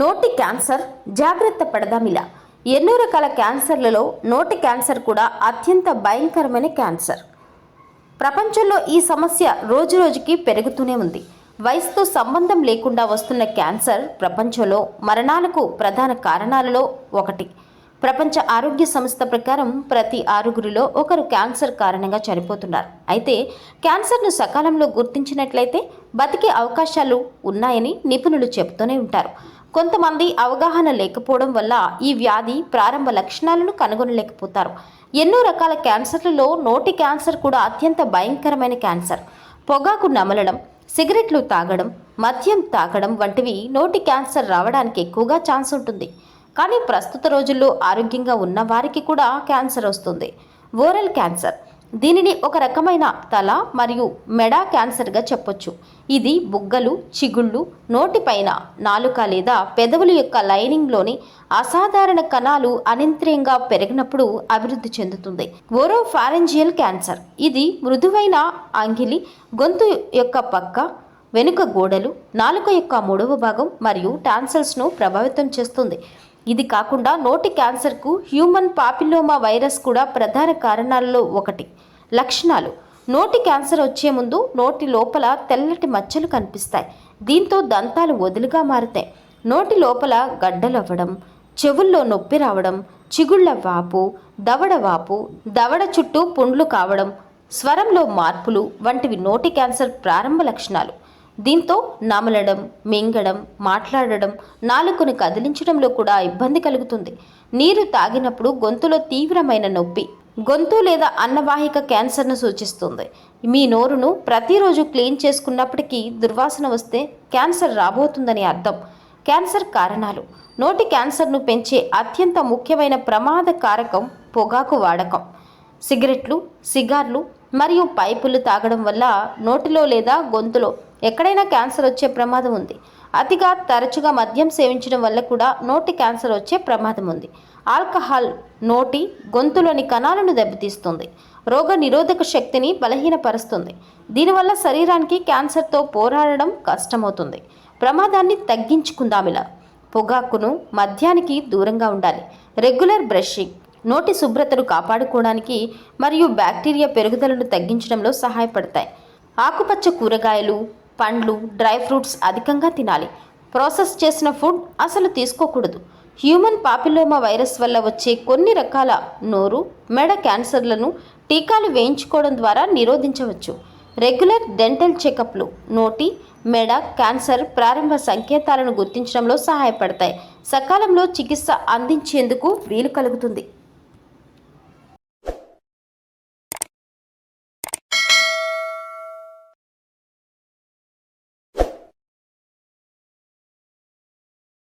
నోటి క్యాన్సర్ జాగ్రత్త పడదామిలా ఎన్నో రకాల క్యాన్సర్లలో నోటి క్యాన్సర్ కూడా అత్యంత భయంకరమైన క్యాన్సర్. ప్రపంచంలో ఈ సమస్య రోజురోజుకి పెరుగుతూనే ఉంది. వయసుతో సంబంధం లేకుండా వస్తున్న క్యాన్సర్ ప్రపంచంలో మరణాలకు ప్రధాన కారణాలలో ఒకటి. ప్రపంచ ఆరోగ్య సంస్థ ప్రకారం ప్రతి ఆరుగురిలో ఒకరు క్యాన్సర్ కారణంగా చనిపోతున్నారు. అయితే క్యాన్సర్ను సకాలంలో గుర్తించినట్లయితే బతికే అవకాశాలు ఉన్నాయని నిపుణులు చెబుతూనే ఉంటారు. కొంతమంది అవగాహన లేకపోవడం వల్ల ఈ వ్యాధి ప్రారంభ లక్షణాలను కనుగొనలేకపోతారు. ఎన్నో రకాల క్యాన్సర్లలో నోటి క్యాన్సర్ కూడా అత్యంత భయంకరమైన క్యాన్సర్. పొగాకు నమలడం సిగరెట్లు తాగడం మద్యం తాగడం వంటివి నోటి క్యాన్సర్ రావడానికి ఎక్కువగా ఛాన్స్ ఉంటుంది. కానీ ప్రస్తుత రోజుల్లో ఆరోగ్యంగా ఉన్న వారికి కూడా క్యాన్సర్ వస్తుంది. Oral cancer. దీనిని ఒక రకమైన తల మరియు మెడ క్యాన్సర్గా చెప్పొచ్చు. ఇది బుగ్గలు చిగుళ్ళు నోటిపైన నాలుక లేదా పెదవుల యొక్క లైనింగ్లోని అసాధారణ కణాలు అనింత్రియంగా పెరిగినప్పుడు అభివృద్ధి చెందుతుంది. Oropharyngeal cancer. ఇది మృదువైన అంగిలి గొంతు యొక్క పక్క వెనుక గోడలు నాలుక యొక్క మూడవ భాగం మరియు టాన్సల్స్ను ప్రభావితం చేస్తుంది. ఇది కాకుండా నోటి క్యాన్సర్కు హ్యూమన్ పాపిలోమా వైరస్ కూడా ప్రధాన కారణాలలో ఒకటి. లక్షణాలు. నోటి క్యాన్సర్ వచ్చే ముందు నోటి లోపల తెల్లటి మచ్చలు కనిపిస్తాయి. దీంతో దంతాలు వదులుగా మారుతాయి. నోటి లోపల గడ్డలవ్వడం చెవుల్లో నొప్పి రావడం చిగుళ్ళ వాపు దవడ వాపు దవడ చుట్టూ పుండ్లు కావడం స్వరంలో మార్పులు వంటివి నోటి క్యాన్సర్ ప్రారంభ లక్షణాలు. దీంతో నమలడం మింగడం మాట్లాడడం నాలుకను కదిలించడంలో కూడా ఇబ్బంది కలుగుతుంది. నీరు తాగినప్పుడు గొంతులో తీవ్రమైన నొప్పి గొంతు లేదా అన్నవాహిక క్యాన్సర్ను సూచిస్తుంది. మీ నోరును ప్రతిరోజు క్లీన్ చేసుకున్నప్పటికీ దుర్వాసన వస్తే క్యాన్సర్ రాబోతుందని అర్థం. క్యాన్సర్ కారణాలు. నోటి క్యాన్సర్ను పెంచే అత్యంత ముఖ్యమైన ప్రమాద కారకం పొగాకు వాడకం. సిగరెట్లు సిగార్లు మరియు పైపులు తాగడం వల్ల నోటిలో లేదా గొంతులో ఎక్కడైనా క్యాన్సర్ వచ్చే ప్రమాదం ఉంది. అతిగా తరచుగా మద్యం సేవించడం వల్ల కూడా నోటి క్యాన్సర్ వచ్చే ప్రమాదం ఉంది. ఆల్కహాల్ నోటి గొంతులోని కణాలను దెబ్బతీస్తుంది. రోగ నిరోధక శక్తిని బలహీనపరుస్తుంది. దీనివల్ల శరీరానికి క్యాన్సర్తో పోరాడడం కష్టమవుతుంది. ప్రమాదాన్ని తగ్గించుకుందామిలా పొగాకును మద్యానికి దూరంగా ఉండాలి. రెగ్యులర్ బ్రషింగ్ నోటి శుభ్రతను కాపాడుకోవడానికి మరియు బ్యాక్టీరియా పెరుగుదలను తగ్గించడంలో సహాయపడతాయి. ఆకుపచ్చ కూరగాయలు పండ్లు డ్రై ఫ్రూట్స్ అధికంగా తినాలి. ప్రాసెస్ చేసిన ఫుడ్ అసలు తీసుకోకూడదు. హ్యూమన్ పాపిలోమా వైరస్ వల్ల వచ్చే కొన్ని రకాల నోరు మెడ క్యాన్సర్లను టీకాలు వేయించుకోవడం ద్వారా నిరోధించవచ్చు. రెగ్యులర్ డెంటల్ చెకప్లు నోటి మెడ క్యాన్సర్ ప్రారంభ సంకేతాలను గుర్తించడంలో సహాయపడతాయి. సకాలంలో చికిత్స అందించేందుకు వీలు కలుగుతుంది.